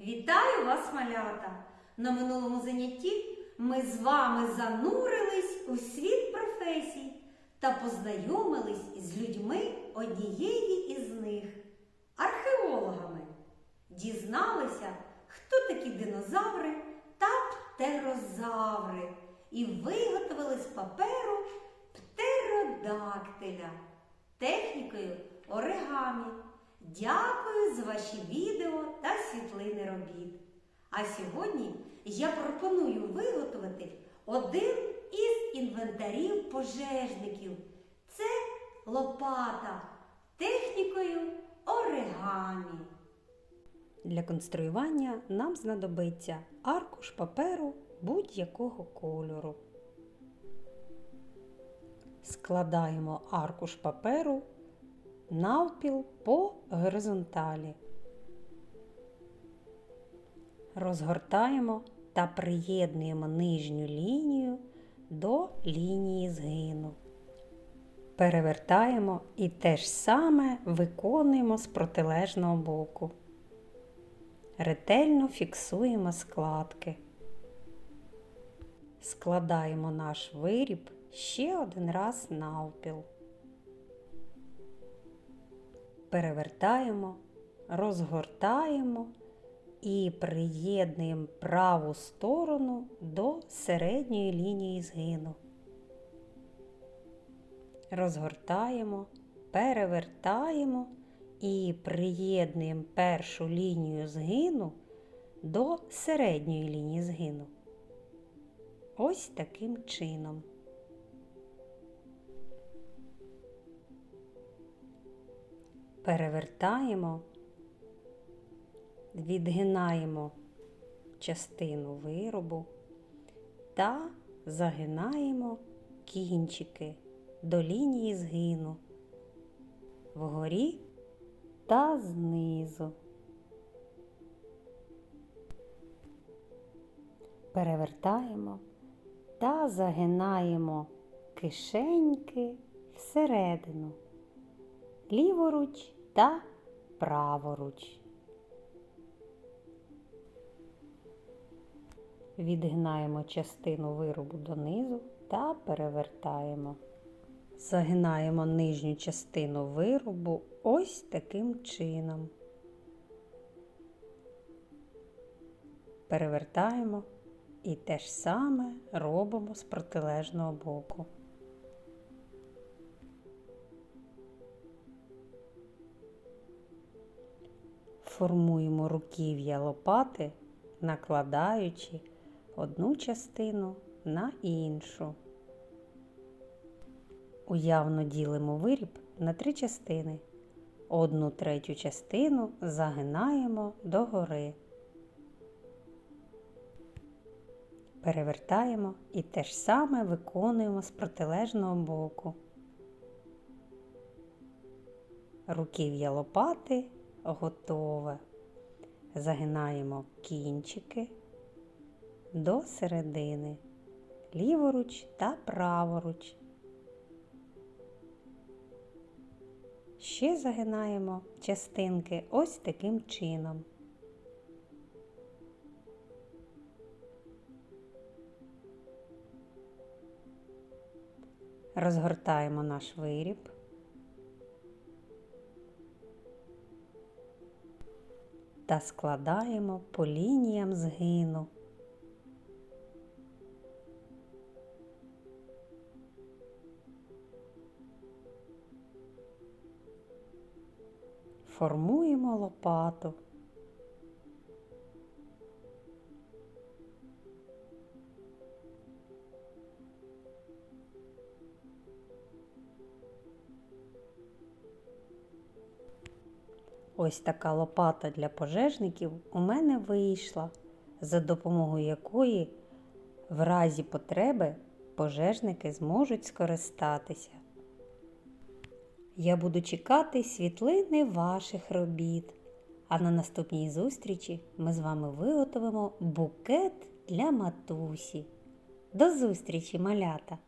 Вітаю вас, малята! На минулому занятті ми з вами занурились у світ професій та познайомились з людьми однієї із них археологами. Дізналися, хто такі динозаври та птерозаври, і виготовили з паперу птеродактиля технікою оригамі. Дякую за ваші відео та світлини робіт. А сьогодні я пропоную виготовити один із інвентарів пожежників. Це лопата технікою оригамі. Для конструювання нам знадобиться аркуш паперу будь-якого кольору. Складаємо аркуш паперу навпіл по горизонталі. Розгортаємо та приєднуємо нижню лінію до лінії згину. Перевертаємо і те ж саме виконуємо з протилежного боку. Ретельно фіксуємо складки. Складаємо наш виріб ще один раз навпіл. Перевертаємо, розгортаємо і приєднуємо праву сторону до середньої лінії згину. Розгортаємо, перевертаємо і приєднуємо першу лінію згину до середньої лінії згину. Ось таким чином. Перевертаємо, відгинаємо частину виробу та загинаємо кінчики до лінії згину вгорі та знизу. Перевертаємо та загинаємо кишеньки всередину, ліворуч та праворуч. Відгинаємо частину виробу донизу та перевертаємо. Загинаємо нижню частину виробу ось таким чином. Перевертаємо і те ж саме робимо з протилежного боку. Формуємо руків'я лопати, накладаючи одну частину на іншу. Уявно ділимо виріб на три частини. Одну третю частину загинаємо догори. Перевертаємо і те ж саме виконуємо з протилежного боку. Руків'я лопати готове. Загинаємо кінчики до середини, ліворуч та праворуч. Ще загинаємо частинки ось таким чином. Розгортаємо наш виріб. Та складаємо по лініям згину. Формуємо лопату. Ось така лопата для пожежників у мене вийшла, за допомогою якої в разі потреби пожежники зможуть скористатися. Я буду чекати світлини ваших робіт. А на наступній зустрічі ми з вами виготовимо букет для матусі. До зустрічі, малята!